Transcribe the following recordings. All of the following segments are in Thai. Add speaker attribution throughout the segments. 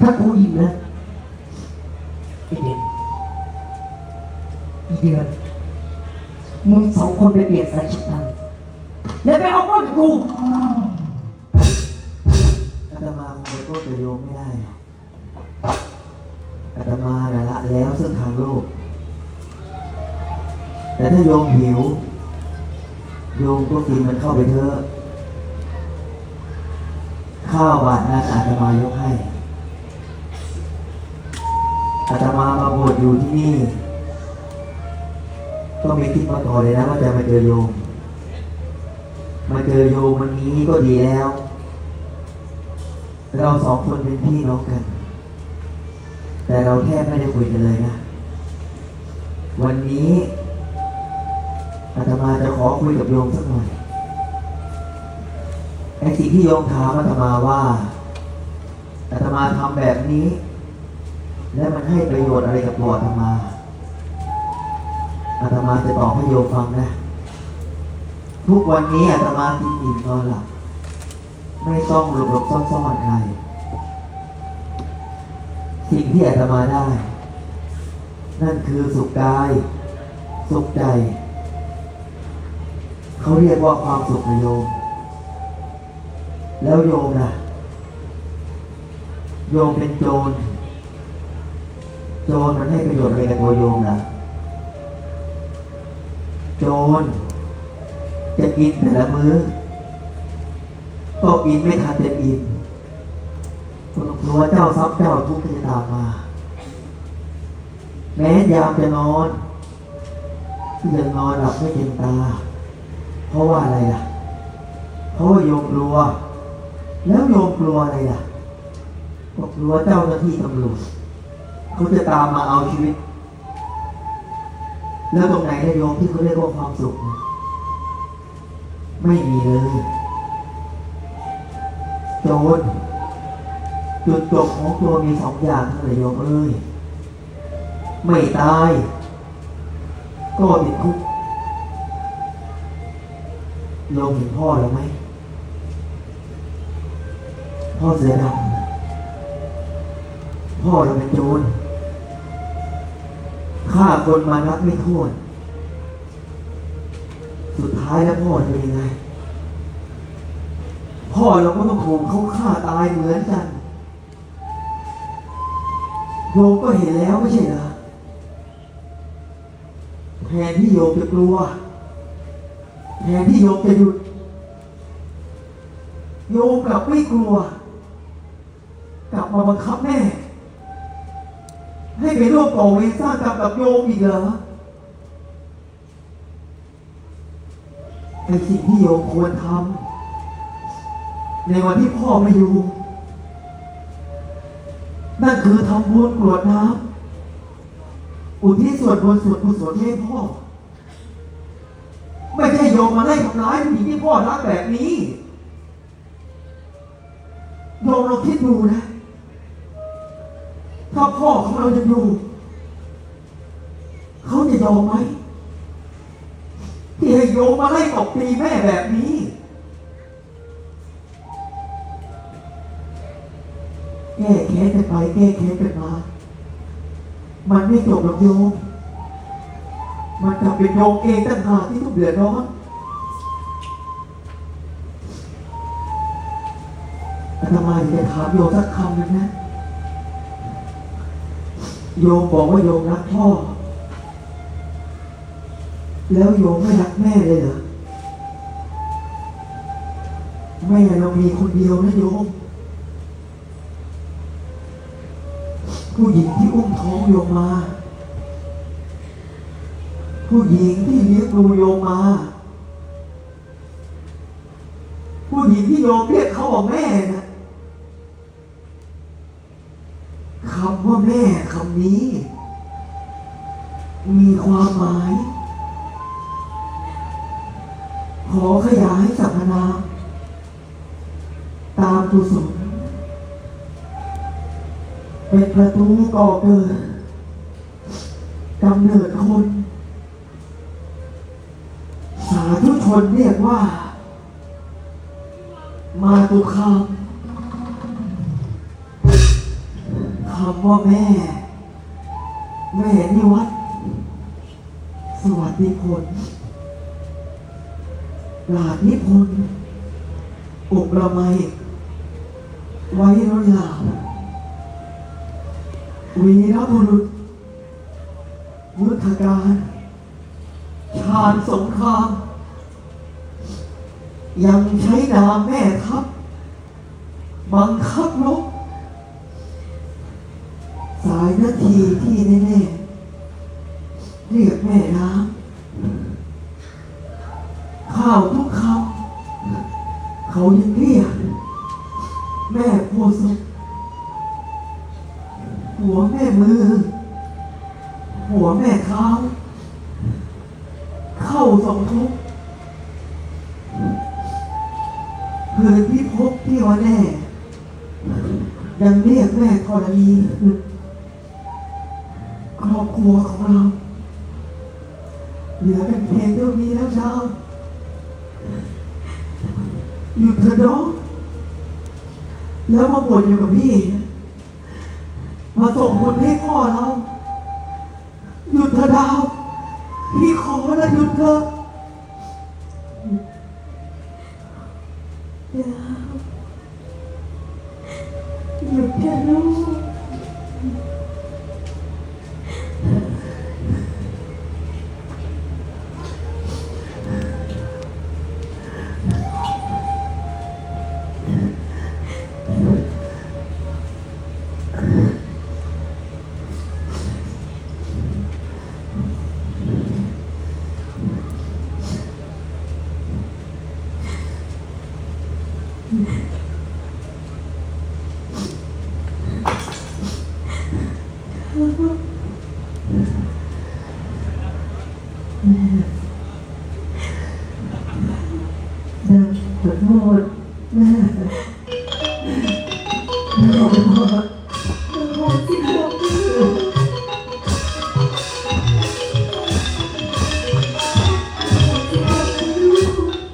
Speaker 1: ถ้ากูอิ่มนะไอเด็กอีเดือนมึงสองคนไปเปลี่ยนสายชิดตังแล้วไปเอาก้อนกู
Speaker 2: อาตมาคงไปโทษตัวโยมไม่ได้อาตมาน่ะละแล้วซึ่งทางโลก แต่ถ้าโยมหิว โยมก็กินมันเข้าไปเถอะ ข้าวบาทนั้นอาตมายกให้ ตมามาบวชอยู่ที่นี่ก็ไม่คิดมาก่อนเลยนะว่าจะมาเจอโยม มาเจอโยมวันนี้ก็ดีแล้ว เราสองคนเป็นพี่น้องกัน แต่เราแทบไม่ได้คุยกันเลยนะ วันนี้อาตมาจะขอคุยกับโยมสักหน่อยไอ้สิ่งที่โยมถามอาตมาว่าอาตมาทำแบบนี้ และมันให้ประโยชน์อะไรกับตัวอาตมาอาตมาจะตอบให้โยมฟังนะ ทุกวันนี้อาตมากินอิ่มนอนหลับไม่ต้องหลบหลบซ่อนซ่อนใคร สิ่งที่อาตมาได้ นั่นคือสุขกาย สุขใจ เขาเรียกว่าความสุขนโยม แล้วโยมนะโยมเป็นโจร โจรมันให้ประโยชน์อะไรกับตัวโยมนะโจรจะกินแต่ละมื้อก็กินไม่ทันเต็มอิ่มคุณกลัวเจ้าทรัพย์เจ้าทุกข์จะตามมา แม้ยามจะนอนยังนอนหลับไม่เต็มตา เพราะว่าอะไรล่ะ เพราะว่าโยมกลัว แล้วโยมกลัวอะไรล่ะก็กลัวเจ้าหน้าที่ตำรวจ เขาจะตามมาเอาชีวิต แล้วตรงไหนนะโยมที่เขาเรียกว่าความสุข ไม่มีเลย โจรจุดจบของตัวมีสองอย่างเท่านั้นแหละโยมเอ้ย ไม่ตาย ก็ติดคุกโยมเห็นพ่อแล้วไหม พ่อเสือดำพ่อเราเป็นโจร ฆ่าคนมานับไม่ถ้วน สุดท้ายแล้วพ่อจะเป็นยังไง พ่อเราก็ต้องถูกเขาฆ่าตายเหมือนกันโยมก็เห็นแล้วไม่ใช่เหรอแทนที่โยมจะกลัวแทนที่โยมจะหยุด โยมกลับไม่กลัว กลับมาบังคับแม่ ให้ไปร่วมก่อเวรสร้างกรรมกับโยมอีกเหรอไอ้สิ่งที่โยมควรทำในวันที่พ่อไม่อยู่ นั่นคือทำบุญกรวดน้ำอุทิศส่วนบุญส่วนกุศลให้พ่อ ไม่ใช่โยมมาไล่ทำร้ายผู้หญิงที่พ่อรักแบบนี้โยมเราคิดดูนะ ถ้าพ่อของเราจะอยู่เขาจะยอมไหมที่ให้โยมมาไล่ตบตีแม่แบบนี้ แก้แค้นกันไป แก้แค้นกันมา มันไม่จบหรอกโยม มันกลับเป็นโยมเองต่างหากที่ต้องเดือดร้อนอาตมาอยากจะถามโยมสักคำหนึ่งนะ โยมบอกว่าโยมรักพ่อ แล้วโยมไม่รักแม่เลยเหรอแม่เรามีคนเดียวนะโยม ผู้หญิงที่อุ้มท้องโยมมา ผู้หญิงที่เลี้ยงดูโยมมา ผู้หญิงที่โยมเรียกเขาว่าแม่นะคำว่าแม่คำ นี้ มีความหมาย ขอขยายสรรพนา ตามกุศลเป็นประตูก่อเกิดกำเนิดคน สาธุชนเรียกว่า มาตุคามำว่าแม่ แม่นิวัฒน์สวัสดีผลหลาดนิพนธ์อุประไมไว้รลาวีรบุรุษยุทธการชาญสงคราม ยังใช้นาแม่ทัพบังคับรบายนาทีที่แน่ๆเรียกแม่น้ำข้าวทุกคำเขายังเรียก แม่โพธิ์สุหัวแม่มือ หัวแม่เท้า เข้าสมทุกข์พื้นพิภพที่ว่าแน่ยังเรียกแม่ธรณี ครอบครัวของเรา เหลือกันเพียงเท่านี้แล้วเจ้าหยุดเถอะน้อง แล้วมาบ่นอยู่กับพี่ มาส่งคนให้พ่อเรา หยุดเถอะดาว พี่ขอแล้วหยุดเถอะ
Speaker 1: หยุดเถอะลูก
Speaker 2: แม่ ขอโทษแม่แม่ขอโทษ
Speaker 1: โอ้สิลูก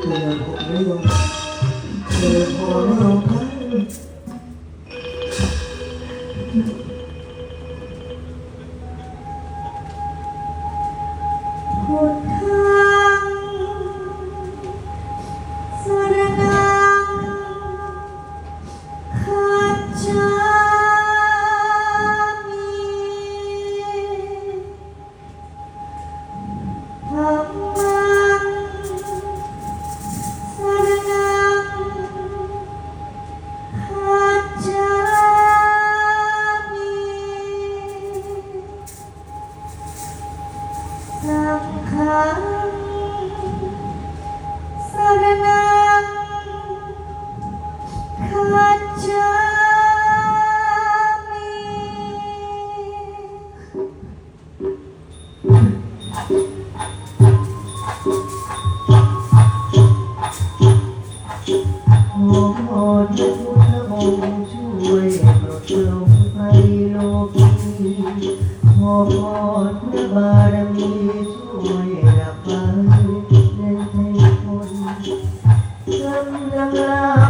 Speaker 2: เดินผมไม่ลงเดินพอไม่ยอมแพ้
Speaker 1: ห ข
Speaker 2: อพรพระบารมีช่วยดับไฟในใจคนกำลังลา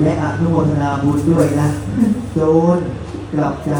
Speaker 2: และอนุโมทนาบุญด้วยนะ โจนกลับใจ